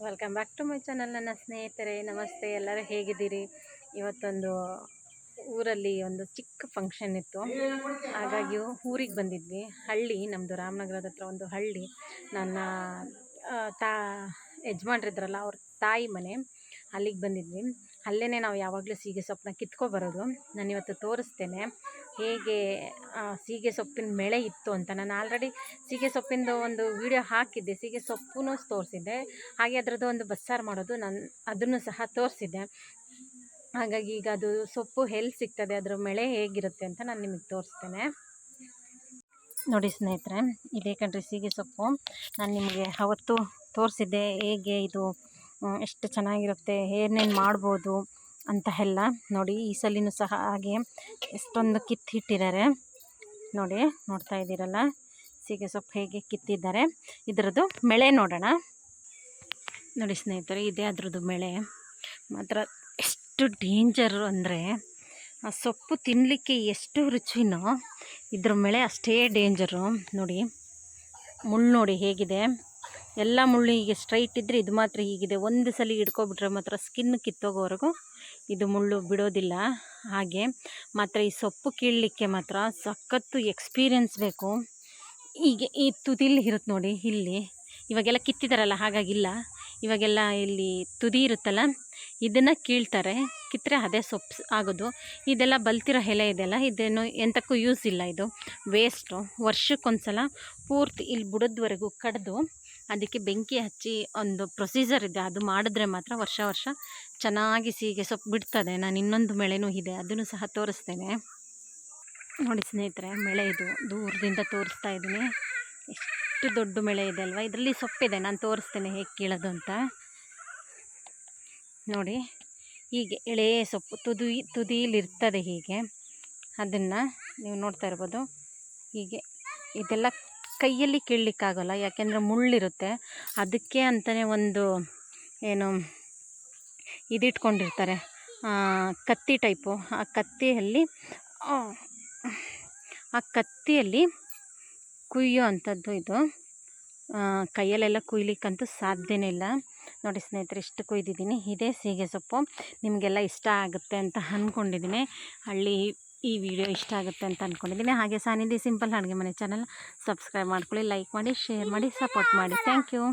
Welcome back to my channel ನನ್ನ ಸ್ನೇಹಿತರೆ. ನಮಸ್ತೆ, ಎಲ್ಲರೂ ಹೇಗಿದ್ದೀರಿ? ಇವತ್ತೊಂದು ಊರಲ್ಲಿ ಒಂದು ಚಿಕ್ಕ ಫಂಕ್ಷನ್ ಇತ್ತು. ಹಾಗಾಗಿ ಊರಿಗೆ ಬಂದಿದ್ವಿ. ಹಳ್ಳಿ ನಮ್ಮದು ರಾಮನಗರದ ಹತ್ರ ಒಂದು ಹಳ್ಳಿ. ನನ್ನ ತಾ, ಯಜಮಾನ್ರಿದ್ರಲ್ಲ, ಅವ್ರ ತಾಯಿ ಮನೆ ಅಲ್ಲಿಗೆ ಬಂದಿದ್ವಿ. ಅಲ್ಲೇ ನಾವು ಯಾವಾಗಲೂ ಸೀಗೆ ಸೊಪ್ಪನ್ನ ಕಿತ್ಕೊಬರೋದು. ನಾನು ಇವತ್ತು ತೋರಿಸ್ತೇನೆ. ಹೇಗೆ ಸೀಗೆ ಸೊಪ್ಪಿನ ಬೆಳೆ ಇತ್ತು ಅಂತ. ನಾನು ಆಲ್ರೆಡಿ ಸೀಗೆ ಸೊಪ್ಪಿಂದು ಒಂದು ವಿಡಿಯೋ ಹಾಕಿದ್ದೆ. ಸೀಗೆ ಸೊಪ್ಪು ತೋರಿಸಿದ್ದೆ. ಹಾಗೆ ಅದರದ್ದು ಒಂದು ಬಸ್ಸಾರು ಮಾಡೋದು ನಾನು, ಅದನ್ನು ಸಹ ತೋರಿಸಿದ್ದೆ. ಹಾಗಾಗಿ ಈಗ ಅದು ಸೊಪ್ಪು ಎಲ್ಲಿ ಸಿಗ್ತದೆ, ಅದರ ಮಳೆ ಹೇಗಿರುತ್ತೆ ಅಂತ ನಾನು ನಿಮಗೆ ತೋರಿಸ್ತೇನೆ. ನೋಡಿ ಸ್ನೇಹಿತರೆ, ಇದೇ ಕಣ್ರಿ ಸೀಗೆ ಸೊಪ್ಪು. ನಾನು ನಿಮಗೆ ಅವತ್ತು ತೋರಿಸಿದ್ದೆ ಹೇಗೆ ಇದು ಎಷ್ಟು ಚೆನ್ನಾಗಿರುತ್ತೆ, ಏನೇನು ಮಾಡ್ಬೋದು ಅಂತ ಎಲ್ಲ ನೋಡಿ, ಈ ಸಲಿನೂ ಸಹ ಹಾಗೆ ಎಷ್ಟೊಂದು ಕಿತ್ತಿಟ್ಟಿದ್ದಾರೆ. ನೋಡಿ, ನೋಡ್ತಾ ಇದ್ದೀರಲ್ಲ? ಸೀಗೆ ಸೊಪ್ಪು ಹೇಗೆ ಕಿತ್ತಿದ್ದಾರೆ. ಇದರದ್ದು ಮಳೆ ನೋಡೋಣ. ನೋಡಿ ಸ್ನೇಹಿತರೆ, ಇದೇ ಅದ್ರದ್ದು ಮಳೆ. ಮಾತ್ರ ಎಷ್ಟು ಡೇಂಜರು ಅಂದರೆ, ಆ ಸೊಪ್ಪು ತಿನ್ನಲಿಕ್ಕೆ ಎಷ್ಟು ರುಚಿನೋ ಇದ್ರ ಮಳೆ ಅಷ್ಟೇ ಡೇಂಜರು. ನೋಡಿ, ಮುಳ್ಳು ನೋಡಿ ಹೇಗಿದೆ. ಎಲ್ಲ ಮುಳ್ಳು ಹೀಗೆ ಸ್ಟ್ರೈಟ್ ಇದ್ದರೆ ಇದು ಮಾತ್ರ ಹೀಗಿದೆ. ಒಂದು ಸಲ ಹಿಡ್ಕೊಬಿಟ್ರೆ ಮಾತ್ರ ಸ್ಕಿನ್ ಕಿತ್ತೋಗೋವರೆಗೂ ಇದು ಮುಳ್ಳು ಬಿಡೋದಿಲ್ಲ. ಹಾಗೆ ಮಾತ್ರ ಈ ಸೊಪ್ಪು ಕೀಳಲಿಕ್ಕೆ ಮಾತ್ರ ಸಖತ್ತು ಎಕ್ಸ್ಪೀರಿಯನ್ಸ್ ಬೇಕು. ಹೀಗೆ ಈ ತುದಿಲಿ ಇರುತ್ತೆ ನೋಡಿ, ಇಲ್ಲಿ. ಇವಾಗೆಲ್ಲ ಕಿತ್ತಿದಾರಲ್ಲ, ಹಾಗಾಗಿಲ್ಲ. ಇವಾಗೆಲ್ಲ ಇಲ್ಲಿ ತುದಿ ಇರುತ್ತಲ್ಲ, ಇದನ್ನು ಕೀಳ್ತಾರೆ. ಕಿತ್ತರೆ ಅದೇ ಸೊಪ್ಪು ಆಗೋದು. ಇದೆಲ್ಲ ಬಲ್ತಿರೋ ಎಲೆ ಇದೆಲ್ಲ ಇದೇನು ಎಂತಕ್ಕೂ ಯೂಸ್ ಇಲ್ಲ ಇದು. ವೇಸ್ಟು ವರ್ಷಕ್ಕೊಂದ್ಸಲ ಪೂರ್ತಿ ಇಲ್ಲಿ ಬುಡದ್ವರೆಗೂ ಕಡಿದು ಅದಕ್ಕೆ ಬೆಂಕಿ ಹಚ್ಚಿ ಒಂದು ಪ್ರೊಸೀಜರ್ ಇದೆ. ಅದು ಮಾಡಿದ್ರೆ ಮಾತ್ರ ವರ್ಷ ವರ್ಷ ಚೆನ್ನಾಗಿ ಸೀಗೆ ಸೊಪ್ಪು ಬಿಡ್ತದೆ. ನಾನು ಇನ್ನೊಂದು ಮೇಳೆನೂ ಇದೆ. ಅದನ್ನು ಸಹ ತೋರಿಸ್ತೇನೆ. ನೋಡಿ ಸ್ನೇಹಿತರೆ, ಮಳೆ ಇದು ದೂರದಿಂದ ತೋರಿಸ್ತಾ ಇದ್ದೀನಿ. ಎಷ್ಟು ದೊಡ್ಡ ಮಳೆ ಇದೆ ಅಲ್ವಾ? ಇದರಲ್ಲಿ ಸೊಪ್ಪಿದೆ. ನಾನು ತೋರಿಸ್ತೇನೆ ಹೇಗೆ ಕೀಳೋದು ಅಂತ. ನೋಡಿ, ಹೀಗೆ ಎಳೆ ಸೊಪ್ಪು ತುದಿ ತುದಿಲಿರ್ತದೆ ಹೀಗೆ. ಅದನ್ನು ನೀವು ನೋಡ್ತಾ ಇರ್ಬೋದು. ಹೀಗೆ ಇದೆಲ್ಲ ಕೈಯಲ್ಲಿ ಕೀಳಲಿಕ್ಕಾಗಲ್ಲ ಯಾಕೆಂದರೆ ಮುಳ್ಳಿರುತ್ತೆ. ಅದಕ್ಕೆ ಅಂತಲೇ ಒಂದು ಏನು ಇದಿಟ್ಕೊಂಡಿರ್ತಾರೆ. ಕತ್ತಿ ಟೈಪು. ಆ ಕತ್ತಿಯಲ್ಲಿ ಆ, ಕತ್ತಿಯಲ್ಲಿ ಕುಯ್ಯೋ ಅಂಥದ್ದು ಇದು. ಕೈಯಲ್ಲೆಲ್ಲ ಕುಯ್ಲಿಕ್ಕಂತೂ ಸಾಧ್ಯನೇ ಇಲ್ಲ. ನೋಡಿ ಸ್ನೇಹಿತರೆ ಇಷ್ಟು ಕುಯ್ದಿದ್ದೀನಿ. ಇದೇ ಸೀಗೆ ಸೊಪ್ಪು ನಿಮಗೆಲ್ಲ ಇಷ್ಟ ಆಗುತ್ತೆ ಅಂತ ಅಂದ್ಕೊಂಡಿದ್ದೀನಿ ಹಳ್ಳಿ ಈ ವಿಡಿಯೋ ಇಷ್ಟ ಆಗುತ್ತೆ ಅಂತ ಅಂದ್ಕೊಂಡಿದ್ದೀನಿ ಹಾಗೆ ಸಾನಿಧಿ ಸಿಂಪಲ್ ಅಡುಗೆ ಮನೆ ಚಾನಲ್ ಸಬ್ಸ್ಕ್ರೈಬ್ ಮಾಡ್ಕೊಳ್ಳಿ ಲೈಕ್ ಮಾಡಿ ಶೇರ್ ಮಾಡಿ ಸಪೋರ್ಟ್ ಮಾಡಿ. Thank you